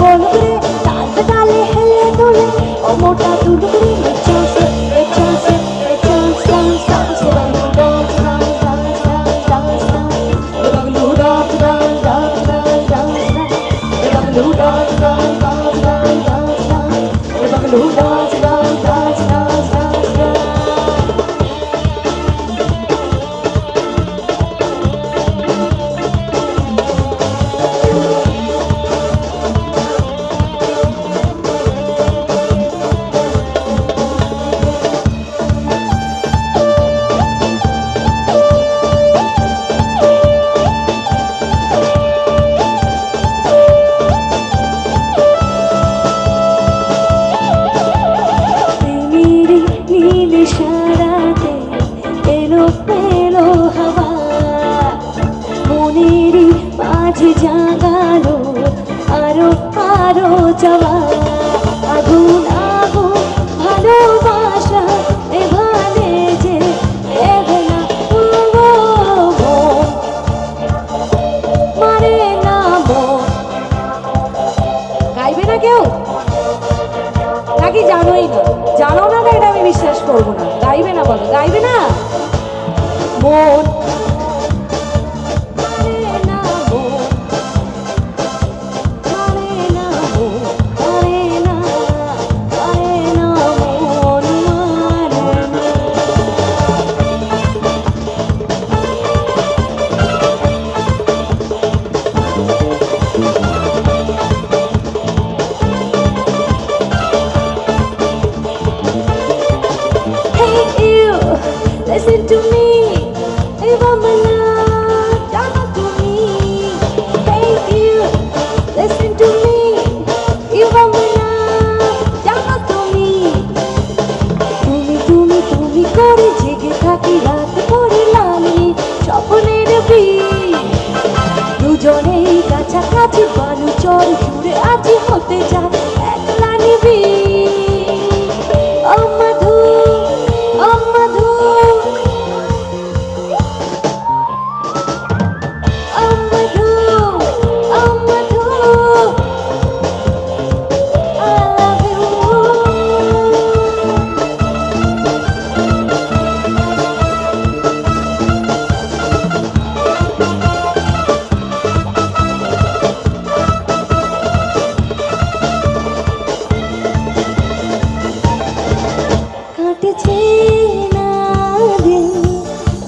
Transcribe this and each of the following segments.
गोल रे दांत डाले हिले डोले ओ मोटा दूध रे बच्चों से बच्चों से बच्चों से सब আরও আরও যাওয়া। আগুন আগুন, ভালোবাসা এভাবে যে এবেলা মারে গাইবে না কেউ? নাকি জানোই জানো না এটা আমি বিশ্বাস করব না। গাইবে না বলো, গাইবে না? মন।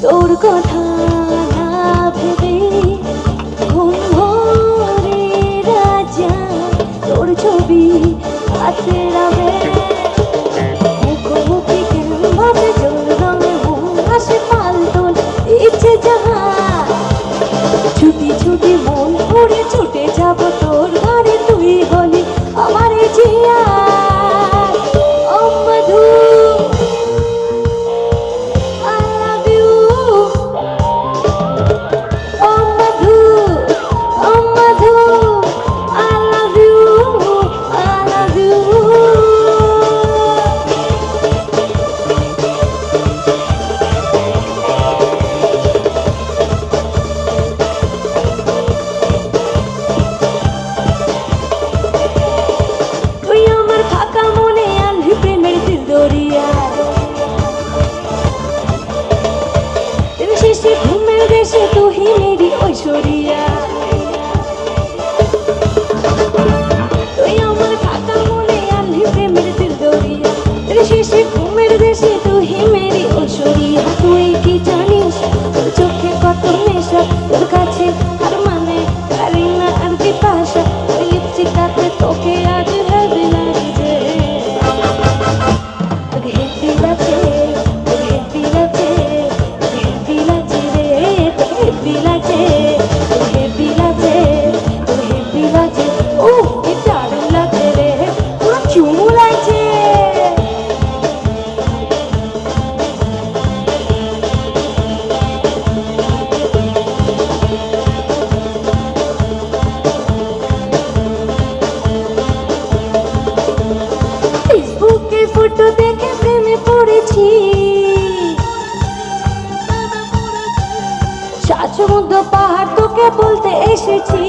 তোর কথা না ভেবে রাজা তোর ছবি হাতে রাখ দেশে, ঘুমের দেশে তুহিনেরই ঐশ্বরিয়া। তুই আমার ফাঁকা মনে আনলি প্রেমের দিল দৌড়িয়া শেষে ঘুমের দেশে বুকের ফটো দেখে প্রেমে পড়েছি। সাত পাহাড় তোকে বলতে এসেছি।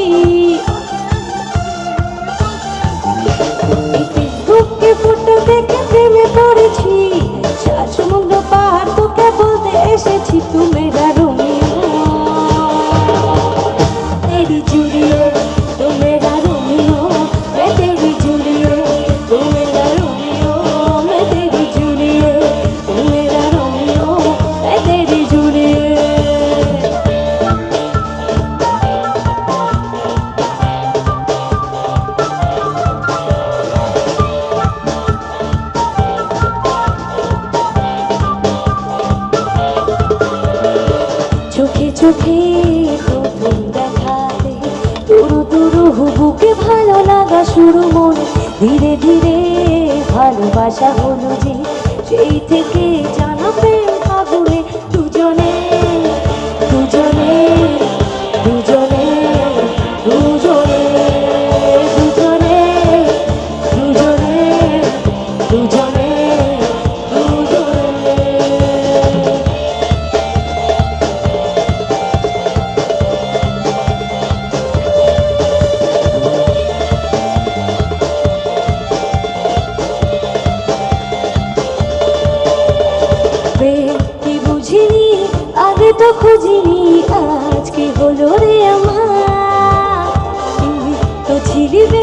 বুকের ফটো দেখে চোখে প্রথম দেখাতে দুরু দুরু বুকে ভালো লাগা শুরু মনে। ধীরে ধীরে ভালোবাসা হলো যে, সেই থেকে জানা প্রেম feliz.